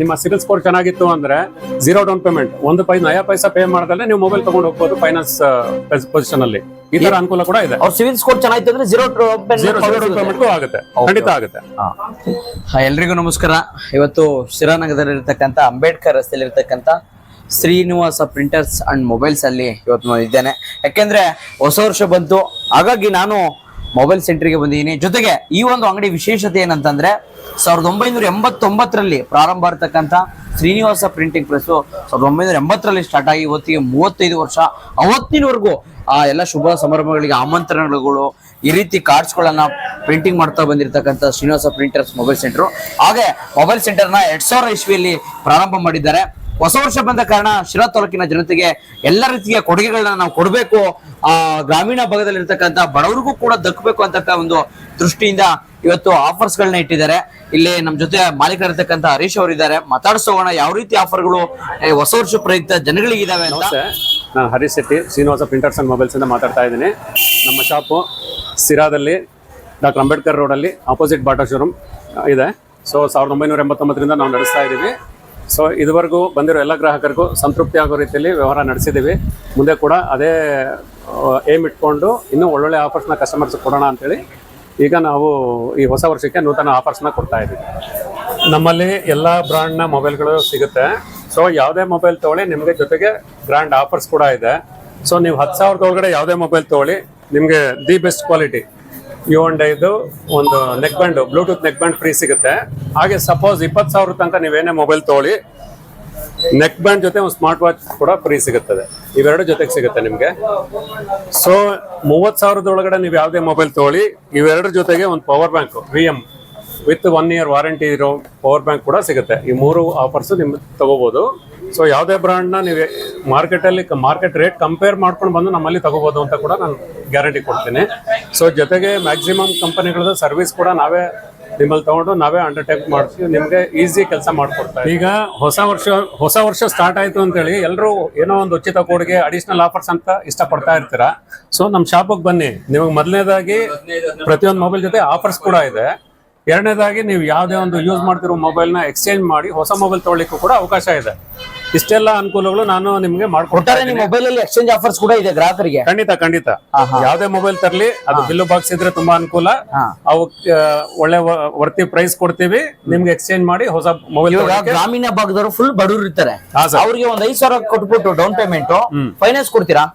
ನಿಮ್ಮ ಸಿಬಿಲ್ ಸ್ಕೋರ್ ಚೆನ್ನಾಗಿತ್ತು ಅಂದ್ರೆ ಜೀರೋ ಡೌನ್ ಪೇಮೆಂಟ್. ಒಂದು ಪೈ ನಯಾ ಪೈಸಾ ಪೇ ಮಾಡದಲ್ಲೇ ನೀವು ಮೊಬೈಲ್ ತಗೊಂಡು ಹೋಗ್ಬೋದು ಫೈನಾನ್ಸ್ ಪೊಸಿಷನ್ ಅಲ್ಲಿ. ಈ ತರ ಅನುಕೂಲ ಕೂಡ ಇದೆ. ಅವ್ರ ಸಿವಿಲ್ ಸ್ಕೋರ್ ಚೆನ್ನಾಗಿತ್ತು ಅಂದ್ರೆ ಜೀರೋ ಜೀರೋ ಡೌನ್ ಪೇಮೆಂಟ್ ಆಗುತ್ತೆ. ಖಂಡಿತ ಆಗುತ್ತೆ. ಎಲ್ರಿಗೂ ನಮಸ್ಕಾರ. ಇವತ್ತು ಶಿರಾನಗರದಲ್ಲಿರ್ತಕ್ಕಂಥ ಅಂಬೇಡ್ಕರ್ ರಸ್ತೆಯಲ್ಲಿರ್ತಕ್ಕಂಥ ಶ್ರೀನಿವಾಸ ಪ್ರಿಂಟರ್ಸ್ ಅಂಡ್ ಮೊಬೈಲ್ಸ್ ಅಲ್ಲಿ ಇವತ್ತು ಇದ್ದೇನೆ ಯಾಕೆಂದ್ರೆ ಹೊಸ ವರ್ಷ ಬಂತು. ಹಾಗಾಗಿ ನಾನು ಮೊಬೈಲ್ ಸೆಂಟರ್ಗೆ ಬಂದಿದ್ದೀನಿ. ಜೊತೆಗೆ ಈ ಒಂದು ಅಂಗಡಿ ವಿಶೇಷತೆ ಏನಂತಂದ್ರೆ, ಸಾವಿರದ ಒಂಬೈನೂರ ಎಂಬತ್ತೊಂಬತ್ತರಲ್ಲಿ ಪ್ರಾರಂಭ ಇರತಕ್ಕಂಥ ಶ್ರೀನಿವಾಸ ಪ್ರಿಂಟಿಂಗ್ ಪ್ರೆಸ್ಸು ಸಾವಿರದ ಒಂಬೈನೂರ ಎಂಬತ್ತರಲ್ಲಿ ಸ್ಟಾರ್ಟ್ ಆಗಿ ಇವತ್ತಿಗೆ ಮೂವತ್ತೈದು ವರ್ಷ. ಅವತ್ತಿನವರೆಗೂ ಆ ಎಲ್ಲ ಶುಭ ಸಮಾರಂಭಗಳಿಗೆ ಆಮಂತ್ರಣಗಳು, ಈ ರೀತಿ ಕಾರ್ಡ್ಸ್ಗಳನ್ನ ಪ್ರಿಂಟಿಂಗ್ ಮಾಡ್ತಾ ಬಂದಿರತಕ್ಕಂಥ ಶ್ರೀನಿವಾಸ ಪ್ರಿಂಟರ್ಸ್ ಮೊಬೈಲ್ ಸೆಂಟರ್ ಹಾಗೆ ಮೊಬೈಲ್ ಸೆಂಟರ್ನ ಎರಡ್ ಸಾವಿರ ಇಸ್ವಿಯಲ್ಲಿ ಪ್ರಾರಂಭ ಮಾಡಿದ್ದಾರೆ. ಹೊಸ ವರ್ಷ ಬಂದ ಕಾರಣ ಶಿರಾ ತಾಲೂಕಿನ ಜನತೆಗೆ ಎಲ್ಲ ರೀತಿಯ ಕೊಡುಗೆಗಳನ್ನ ನಾವು ಕೊಡಬೇಕು. ಆ, ಗ್ರಾಮೀಣ ಭಾಗದಲ್ಲಿರ್ತಕ್ಕಂಥ ಬಡವರಿಗೂ ಕೂಡ ದಕ್ಕಬೇಕು ಅಂತಕ್ಕ ಒಂದು ದೃಷ್ಟಿಯಿಂದ ಇವತ್ತು ಆಫರ್ಸ್ ಗಳನ್ನ ಇಟ್ಟಿದ್ದಾರೆ. ಇಲ್ಲಿ ನಮ್ಮ ಜೊತೆ ಮಾಲೀಕರಿರ್ತಕ್ಕಂಥ ಹರೀಶ್ ಅವರಿದ್ದಾರೆ. ಮಾತಾಡ್ಸೋಣ ಯಾವ ರೀತಿ ಆಫರ್ಗಳು ಹೊಸ ವರ್ಷ ಪ್ರಯುಕ್ತ ಜನಗಳಿಗಿದಾವೆ ಅಂತ. ನಮಸ್ತೆ. ನಾನು Harish Shetty, Srinivasa printers and mobiles ಇಂದ ಮಾತಾಡ್ತಾ ಇದ್ದೀನಿ. ನಮ್ಮ ಶಾಪು ಸಿರಾದಲ್ಲಿ ಡಾಕ್ಟರ್ ಅಂಬೇಡ್ಕರ್ ರೋಡಲ್ಲಿ ಆಪೋಸಿಟ್ ಬಾಟಾ ಶೋರೂಮ್ ಇದೆ. ಸೊ ಸಾವಿರದ ಒಂಬೈನೂರ ಎಂಬತ್ತೊಂಬತ್ತರಿಂದ ನಾವು ನಡೆಸ್ತಾ ಇದ್ದೀವಿ ಸೊ ಇದುವರೆಗೂ ಬಂದಿರೋ ಎಲ್ಲ ಗ್ರಾಹಕರಿಗೂ ಸಂತೃಪ್ತಿ ಆಗೋ ರೀತಿಯಲ್ಲಿ ವ್ಯವಹಾರ ನಡೆಸಿದ್ದೀವಿ. ಮುಂದೆ ಕೂಡ ಅದೇ ಏಮ್ ಇಟ್ಕೊಂಡು ಇನ್ನೂ ಒಳ್ಳೊಳ್ಳೆ ಆಫರ್ಸ್ನ ಕಸ್ಟಮರ್ಸ್ ಕೊಡೋಣ ಅಂತೇಳಿ ಈಗ ನಾವು ಈ ಹೊಸ ವರ್ಷಕ್ಕೆ ನೂತನ ಆಫರ್ಸ್ನ ಕೊಡ್ತಾ ಇದ್ದೀವಿ. ನಮ್ಮಲ್ಲಿ ಎಲ್ಲ ಬ್ರ್ಯಾಂಡ್ನ ಮೊಬೈಲ್ಗಳು ಸಿಗುತ್ತೆ. ಸೊ ಯಾವುದೇ ಮೊಬೈಲ್ ತೊಗೊಳ್ಳಿ, ನಿಮಗೆ ಜೊತೆಗೆ ಬ್ರ್ಯಾಂಡ್ ಆಫರ್ಸ್ ಕೂಡ ಇದೆ. ಸೊ ನೀವು ಹತ್ತು ಸಾವಿರದ ಒಳಗಡೆ ಯಾವುದೇ ಮೊಬೈಲ್ ತೊಗೊಳ್ಳಿ, ನಿಮಗೆ the best quality you and ಐದು ಒಂದು neck band Bluetooth neck band free ಸಿಗುತ್ತೆ. ಹಾಗೆ ಸಪೋಸ್ ಇಪ್ಪತ್ತು ಸಾವಿರ ತನಕ ನೀವೇನೇ ಮೊಬೈಲ್ ತೊಗೊಳ್ಳಿ ನೆಕ್ ಬ್ಯಾಂಡ್ ಜೊತೆ ಒಂದು ಸ್ಮಾರ್ಟ್ ವಾಚ್ ಕೂಡ ಫ್ರೀ ಸಿಗುತ್ತದೆ. ಇವೆರಡು ಜೊತೆಗೆ ಸಿಗುತ್ತೆ ನಿಮಗೆ. ಸೊ ಮೂವತ್ತು ಸಾವಿರದ ಒಳಗಡೆ ನೀವು ಯಾವುದೇ ಮೊಬೈಲ್ ತೊಗೊಳ್ಳಿ ಇವೆರಡರ ಜೊತೆಗೆ ಒಂದು power bank V M with one year warranty ಇರೋ ಪವರ್ ಬ್ಯಾಂಕ್ ಕೂಡ ಸಿಗುತ್ತೆ. ಈ ಮೂರು ಆಫರ್ಸ್ ನಿಮ್ಗೆ ತಗೋಬಹುದು ಸೊ ಯಾವುದೇ ಬ್ರ್ಯಾಂಡ್ನ ನೀವು ಮಾರ್ಕೆಟಲ್ಲಿ ಮಾರ್ಕೆಟ್ ರೇಟ್ ಕಂಪೇರ್ ಮಾಡ್ಕೊಂಡು ಬಂದು ನಮ್ಮಲ್ಲಿ ತಗೋಬೋದು ಅಂತ ಕೂಡ ನಾನು ಗ್ಯಾರಂಟಿ ಕೊಡ್ತೀನಿ. ಸೊ ಜೊತೆಗೆ ಮ್ಯಾಕ್ಸಿಮಮ್ ಕಂಪನಿಗಳದ್ದು ಸರ್ವಿಸ್ ಕೂಡ ನಾವೇ ನಿಮ್ಮಲ್ಲಿ ತಗೊಂಡು ನಾವೇ ಅಂಡರ್ಟೇಕ್ ಮಾಡ್ತೀವಿ ನಿಮಗೆ ಈಸಿ ಕೆಲಸ ಮಾಡಿಕೊಡ್ತಾರೆ ಈಗ ಹೊಸ ವರ್ಷ ಹೊಸ ವರ್ಷ ಸ್ಟಾರ್ಟ್ ಆಯ್ತು ಅಂತೇಳಿ ಎಲ್ಲರೂ ಏನೋ ಒಂದು ಉಚಿತ ಕೊಡುಗೆ ಅಡಿಷನಲ್ ಆಫರ್ಸ್ ಅಂತ ಇಷ್ಟಪಡ್ತಾ ಇರ್ತೀರಾ? ಸೊ ನಮ್ಮ ಶಾಪಿಗೆ ಬನ್ನಿ. ನಿಮಗೆ ಮೊದಲನೇದಾಗಿ ಪ್ರತಿಯೊಂದು ಮೊಬೈಲ್ ಜೊತೆ ಆಫರ್ಸ್ ಕೂಡ ಇದೆ. ಎರಡನೇದಾಗಿ ನೀವು ಯಾವುದೇ ಒಂದು ಯೂಸ್ ಮಾಡ್ತಿರೋ ಮೊಬೈಲ್ನ ಎಕ್ಸ್ಚೇಂಜ್ ಮಾಡಿ ಹೊಸ ಮೊಬೈಲ್ ತೊಗೊಳ್ಳಿಕ್ಕೂ ಕೂಡ ಅವಕಾಶ ಇದೆ. ಇಷ್ಟೆಲ್ಲ ಅನುಕೂಲಗಳು ನಾನು ನಿಮಗೆ ಒಟ್ಟಾರೆ ನಿಮ್ಮ ಮೊಬೈಲ್ ಅಲ್ಲಿ ಎಕ್ಸ್ಚೇಂಜ್ ಆಫರ್ಸ್ ಕೂಡ ಇದೆ ಗ್ರಾಹಕರಿಗೆ? ಖಂಡಿತ ಖಂಡಿತ. ಯಾವುದೇ ಮೊಬೈಲ್ ತರಲಿ ಅದು ಬಿಲ್ಲು ಬಾಕ್ಸ್ ಇದ್ರೆ ತುಂಬಾ ಅನುಕೂಲ. ಅವು ಒಳ್ಳೆ ವರ್ತಿ ಪ್ರೈಸ್ ಕೊಡ್ತೀವಿ. ನಿಮ್ಗೆ ಎಕ್ಸ್ಚೇಂಜ್ ಮಾಡಿ ಹೊಸ ಮೊಬೈಲ್ ಗ್ರಾಮೀಣ ಭಾಗದವರು ಫುಲ್ ಬಡವರು ಇರ್ತಾರೆ. ಅವ್ರಿಗೆ ಒಂದ್ ಐದ್ ಸಾವಿರ ಕೊಟ್ಬಿಟ್ಟು ಡೌನ್ ಪೇಮೆಂಟ್ ಫೈನಾನ್ಸ್ ಕೊಡ್ತೀರಾ?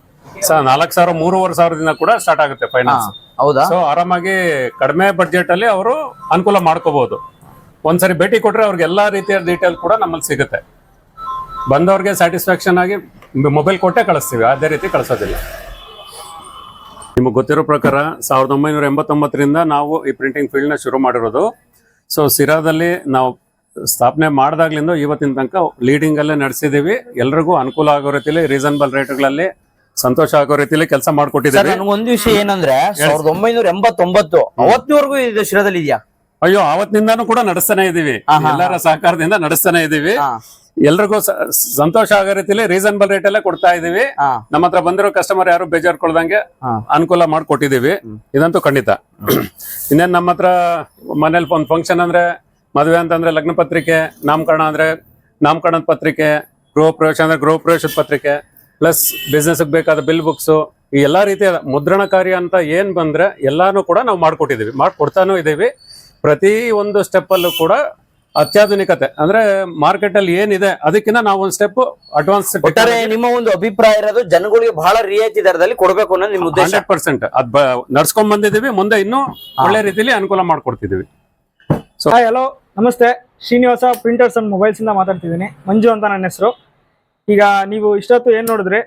ಸರ್ ನಾಲ್ಕು ಸಾವಿರ ಮೂರುವರೆ ಸಾವಿರದಿಂದ ಕೂಡ ಸ್ಟಾರ್ಟ್ ಆಗುತ್ತೆ ಫೈನಾನ್ಸ್ ಹೌದಾ? ಸೊ ಆರಾಮಾಗಿ ಕಡಿಮೆ ಬಡ್ಜೆಟ್ ಅಲ್ಲಿ ಅವರು ಅನುಕೂಲ ಮಾಡ್ಕೋಬಹುದು ಒಂದ್ಸರಿ ಭೇಟಿ ಕೊಟ್ರೆ ಅವ್ರಿಗೆ ಎಲ್ಲಾ ರೀತಿಯ ಡೀಟೇಲ್ ಕೂಡ ನಮ್ಮಲ್ಲಿ ಸಿಗುತ್ತೆ. ಬಂದವ್ರಿಗೆ ಸ್ಯಾಟಿಸ್ಫ್ಯಾಕ್ಷನ್ ಆಗಿ ಮೊಬೈಲ್ ಕೊಟ್ಟೆ ಕಳಿಸ್ತೀವಿ. ಅದೇ ರೀತಿ ಕಳಿಸೋದಿಲ್ಲ. ನಿಮಗೆ ಗೊತ್ತಿರೋ ಪ್ರಕಾರ ಸಾವಿರದ ಒಂಬೈನೂರ ಎಂಬತ್ತೊಂಬತ್ತರಿಂದ ನಾವು ಈ ಪ್ರಿಂಟಿಂಗ್ ಫೀಲ್ಡ್ನ ಶುರು ಮಾಡಿರೋದು. ಸೊ ಸಿರಾದಲ್ಲಿ ನಾವು ಸ್ಥಾಪನೆ ಮಾಡಿದಾಗ್ಲಿಂದ ಇವತ್ತಿನ ತನಕ ಲೀಡಿಂಗಲ್ಲೇ ನಡೆಸಿದ್ದೀವಿ. ಎಲ್ರಿಗೂ ಅನುಕೂಲ ಆಗೋ ರೀತಿಯಲ್ಲಿ ರೀಸನಬಲ್ ರೇಟ್ಗಳಲ್ಲಿ ಸಂತೋಷ ಆಗೋ ರೀತಿಲಿ ಕೆಲಸ ಮಾಡ್ಕೊಟ್ಟಿದ್ದಾರೆ? ಒಂದು ವಿಷಯ ಏನಂದ್ರೆ ಸಾವಿರದ ಒಂಬೈನೂರ ಎಂಬತ್ತೊಂಬತ್ತು ಅವತ್ತಿನವರೆಗೂ ಇದು ಶಿರದಲ್ಲಿ ಇದೆಯಾ? ಅಯ್ಯೋ ಅವತ್ತಿನಿಂದಾನು ಕೂಡ ನಡೆಸ್ತಾನೆ ಇದೀವಿ. ಎಲ್ಲರ ಸಹಕಾರದಿಂದ ನಡೆಸ್ತಾನೆ ಇದೀವಿ. ಎಲ್ರಿಗೂ ಸಂತೋಷ ಆಗೋ ರೀತಿಲಿ ರೀಸನಬಲ್ ರೇಟ್ ಅಲ್ಲೇ ಕೊಡ್ತಾ ಇದೀವಿ. ನಮ್ಮ ಹತ್ರ ಬಂದಿರೋ ಕಸ್ಟಮರ್ ಯಾರು ಬೇಜಾರ್ಕೊಳ್ದಂಗೆ. ಅನುಕೂಲ ಮಾಡ್ಕೊಟ್ಟಿದೀವಿ. ಇದಂತೂ ಖಂಡಿತ. ಇನ್ನೇನ್ ನಮ್ಮ ಹತ್ರ ಮನೇಲಿ ಒಂದು ಫಂಕ್ಷನ್ ಅಂದ್ರೆ ಮದುವೆ ಅಂತಂದ್ರೆ ಲಗ್ನ ಪತ್ರಿಕೆ ನಾಮಕರಣ ಅಂದ್ರೆ ನಾಮಕರಣದ ಪತ್ರಿಕೆ ಗೃಹ ಪ್ರವೇಶ ಅಂದ್ರೆ ಗೃಹ ಪ್ರವೇಶದ ಪತ್ರಿಕೆ ಪ್ಲಸ್ ಬಿಸ್ನೆಸ್ ಬೇಕಾದ ಬಿಲ್ ಬುಕ್ಸು ಈ ಎಲ್ಲ ರೀತಿಯ ಮುದ್ರಣ ಕಾರ್ಯ ಅಂತ ಏನ್ ಬಂದ್ರೆ ಎಲ್ಲಾನು ಕೂಡ ನಾವು ಮಾಡ್ಕೊಟ್ಟಿದೀವಿ. ಮಾಡ್ಕೊಡ್ತಾನೂ ಇದ್ದೀವಿ ಪ್ರತಿ ಒಂದು ಸ್ಟೆಪ್ ಅಲ್ಲೂ ಕೂಡ ಅತ್ಯಾಧುನಿಕತೆ. ಅಂದ್ರೆ ಮಾರ್ಕೆಟ್ ಅಲ್ಲಿ ಏನಿದೆ ಅದಕ್ಕಿಂತ ನಾವು ಒಂದು ಸ್ಟೆಪ್ ಅಡ್ವಾನ್ಸ್ ಒಟ್ಟಾರೆ ನಿಮ್ಮ ಒಂದು ಅಭಿಪ್ರಾಯ ಇರೋದು ಜನಗಳಿಗೆ ಬಹಳ ರಿಯಾಯಿತಿ ದರದಲ್ಲಿ ಕೊಡಬೇಕು ಅನ್ನೋದು ನಿಮ್ಮ ಉದ್ದೇಶ. ಹಂಡ್ರೆಡ್ ಪರ್ಸೆಂಟ್ ಅದ್ ನಡ್ಸ್ಕೊಂಡ್ ಬಂದಿದೀವಿ ಮುಂದೆ ಇನ್ನೂ ಒಳ್ಳೆ ರೀತಿಲಿ ಅನುಕೂಲ ಮಾಡ್ಕೊಡ್ತಿದೀವಿ. ಹಾಯ್ ಹಲೋ ನಮಸ್ತೆ. ಶ್ರೀನಿವಾಸ ಪ್ರಿಂಟರ್ಸ್ ಅಂಡ್ ಮೊಬೈಲ್ಸ್ ಇಂದ ಮಾತಾಡ್ತಿದ್ದೀನಿ. ಮಂಜು ಅಂತ ನನ್ನ ಹೆಸರು. ಈಗ ನೀವು ಇಷ್ಟೊತ್ತು ಏನು ನೋಡಿದ್ರಿ?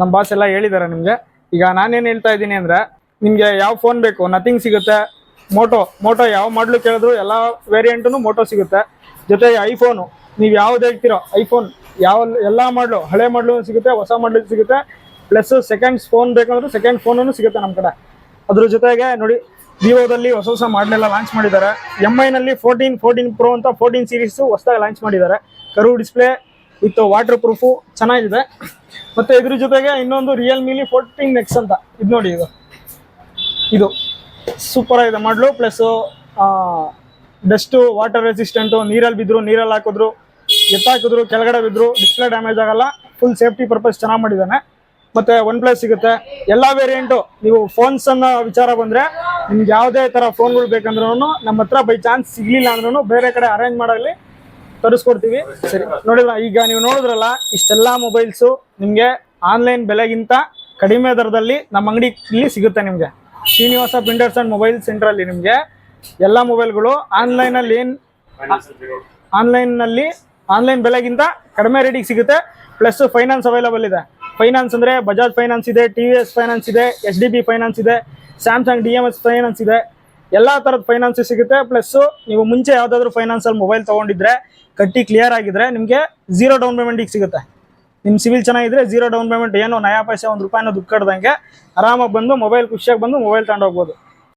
ನಮ್ಮ ಬಾಸ್ ಎಲ್ಲ ಹೇಳಿದ್ದಾರೆ ನಿಮಗೆ. ಈಗ ನಾನೇನು ಹೇಳ್ತಾ ಇದ್ದೀನಿ ಅಂದರೆ, ನಿಮಗೆ ಯಾವ ಫೋನ್ ಬೇಕು ನಥಿಂಗ್ ಸಿಗುತ್ತೆ. ಮೋಟೋ ಮೋಟೋ ಯಾವ ಮಾಡಲು ಕೇಳಿದ್ರು ಎಲ್ಲ ವೇರಿಯಂಟು ಮೋಟೋ ಸಿಗುತ್ತೆ. ಜೊತೆಗೆ ಐಫೋನು ನೀವು ಯಾವ್ದು ಹೇಳ್ತೀರೋ ಐಫೋನ್ ಯಾವ ಎಲ್ಲ ಮಾಡಲು ಹಳೆ ಮಾಡಲು ಸಿಗುತ್ತೆ, ಹೊಸ ಮಾಡಲು ಸಿಗುತ್ತೆ. ಪ್ಲಸ್ ಸೆಕೆಂಡ್ ಫೋನ್ ಬೇಕಂದ್ರೂ ಸೆಕೆಂಡ್ ಫೋನು ಸಿಗುತ್ತೆ ನಮ್ಮ ಕಡೆ. ಅದ್ರ ಜೊತೆಗೆ ನೋಡಿ ವಿವೋದಲ್ಲಿ ಹೊಸ ಹೊಸ ಮಾಡಲೆಲ್ಲ ಲಾಂಚ್ ಮಾಡಿದ್ದಾರೆ. ಎಂ ಐನಲ್ಲಿ ಫೋರ್ಟೀನ್ ಫೋರ್ಟೀನ್ ಪ್ರೋ ಅಂತ ಫೋರ್ಟೀನ್ ಸೀರೀಸು ಹೊಸದಾಗಿ ಲಾಂಚ್ ಮಾಡಿದ್ದಾರೆ. ಕರು ಡಿಸ್ಪ್ಲೇ ವಿತ್ ವಾಟರ್ ಪ್ರೂಫು ಚೆನ್ನಾಗಿದೆ. ಮತ್ತು ಇದ್ರ ಜೊತೆಗೆ ಇನ್ನೊಂದು ರಿಯಲ್ ರಿಯಲ್ಮಿಲಿ ಫೋರ್ಟೀನ್ ನೆಕ್ಸ್ ಅಂತ. ಇದು ನೋಡಿ ಇದು. ಇದು ಸೂಪರ್ ಆಗಿದೆ ಮಾಡಲು. ಪ್ಲಸ್ಸು ಡಸ್ಟು ವಾಟರ್ ರೆಸಿಸ್ಟೆಂಟು ನೀರಲ್ಲಿ ಬಿದ್ರು, ನೀರಲ್ಲಿ ಹಾಕಿದ್ರು, ಎತ್ತಾಕಿದ್ರು, ಕೆಳಗಡೆ ಬಿದ್ರು ಡಿಸ್ಪ್ಲೇ ಡ್ಯಾಮೇಜ್ ಆಗಲ್ಲ. ಫುಲ್ ಸೇಫ್ಟಿ ಪರ್ಪಸ್ ಚೆನ್ನಾಗಿ ಮಾಡಿದ್ದಾನೆ. ಮತ್ತೆ ಒನ್ ಪ್ಲಸ್ ಸಿಗುತ್ತೆ. ಎಲ್ಲ ವೇರಿಯಂಟು ನೀವು ಫೋನ್ಸ್ ಅನ್ನೋ ವಿಚಾರ ಬಂದ್ರೆ ನಿಮ್ಗೆ ಯಾವುದೇ ತರ ಫೋನ್ಗಳು ಬೇಕಂದ್ರೂ ನಮ್ಮ ಹತ್ರ ಬೈ ಚಾನ್ಸ್ ಸಿಗ್ಲಿಲ್ಲ ಅಂದ್ರೂ ಬೇರೆ ಕಡೆ ಅರೇಂಜ್ ಮಾಡಲಿ ತರಿಸ್ಕೊಡ್ತೀವಿ. ಸರಿ. ನೋಡಿಲ್ಲ ಈಗ ನೀವು ನೋಡಿದ್ರಲ್ಲ ಇಷ್ಟೆಲ್ಲ ಮೊಬೈಲ್ಸು ನಿಮಗೆ ಆನ್ಲೈನ್ ಬೆಲೆಗಿಂತ ಕಡಿಮೆ ದರದಲ್ಲಿ ನಮ್ಮ ಅಂಗಡಿ ಇಲ್ಲಿ ಸಿಗುತ್ತೆ ನಿಮಗೆ. ಶ್ರೀನಿವಾಸ ಪ್ರಿಂಟರ್ಸ್ ಅಂಡ್ ಮೊಬೈಲ್ ಸೆಂಟ್ರಲ್ಲಿ ನಿಮಗೆ ಎಲ್ಲ ಮೊಬೈಲ್ಗಳು ಆನ್ಲೈನಲ್ಲಿ ಏನು ಆನ್ಲೈನ್ನಲ್ಲಿ ಆನ್ಲೈನ್ ಬೆಲೆಗಿಂತ ಕಡಿಮೆ ರೇಟಿಗೆ ಸಿಗುತ್ತೆ. ಪ್ಲಸ್ ಫೈನಾನ್ಸ್ ಅವೈಲಬಲ್ ಇದೆ. ಫೈನಾನ್ಸ್ ಅಂದರೆ ಬಜಾಜ್ ಫೈನಾನ್ಸ್ ಇದೆ ಟಿ ವಿ ಎಸ್ ಫೈನಾನ್ಸ್ ಇದೆ ಎಚ್ ಡಿ ಬಿ ಫೈನಾನ್ಸ್ ಇದೆ Samsung D M S finance ಇದೆ. ಎಲ್ಲ ತರದ ಫೈನಾನ್ಸ್ ಸಿಗುತ್ತೆ. ಪ್ಲಸ್ ನೀವು ಮುಂಚೆ ಯಾವ್ದಾದ್ರು ಫೈನಾನ್ಸ್ ಅಲ್ಲಿ ಮೊಬೈಲ್ ತಗೊಂಡಿದ್ರೆ ಕಟ್ಟಿ ಕ್ಲಿಯರ್ ಆಗಿದ್ರೆ ನಿಮಗೆ ಜೀರೋ ಡೌನ್ ಪೇಮೆಂಟಿಗೆ ಸಿಗುತ್ತೆ. ನಿಮ್ಮ ಸಿವಿಲ್ ಚೆನ್ನಾಗಿದ್ರೆ ಜೀರೋ ಡೌನ್ ಪೇಮೆಂಟ್ ಏನೋ ನಯಾ ಪೈಸೆ ಒಂದು ರೂಪಾಯಿನ ದುಡ್ಡು ಕಡ್ದಂಗೆ ಆರಾಮಾಗಿ ಬಂದು ಮೊಬೈಲ್ ಖುಷಿಯಾಗಿ ಬಂದು ಮೊಬೈಲ್ ತಗೊಂಡು ಹೋಗ್ಬೋದು.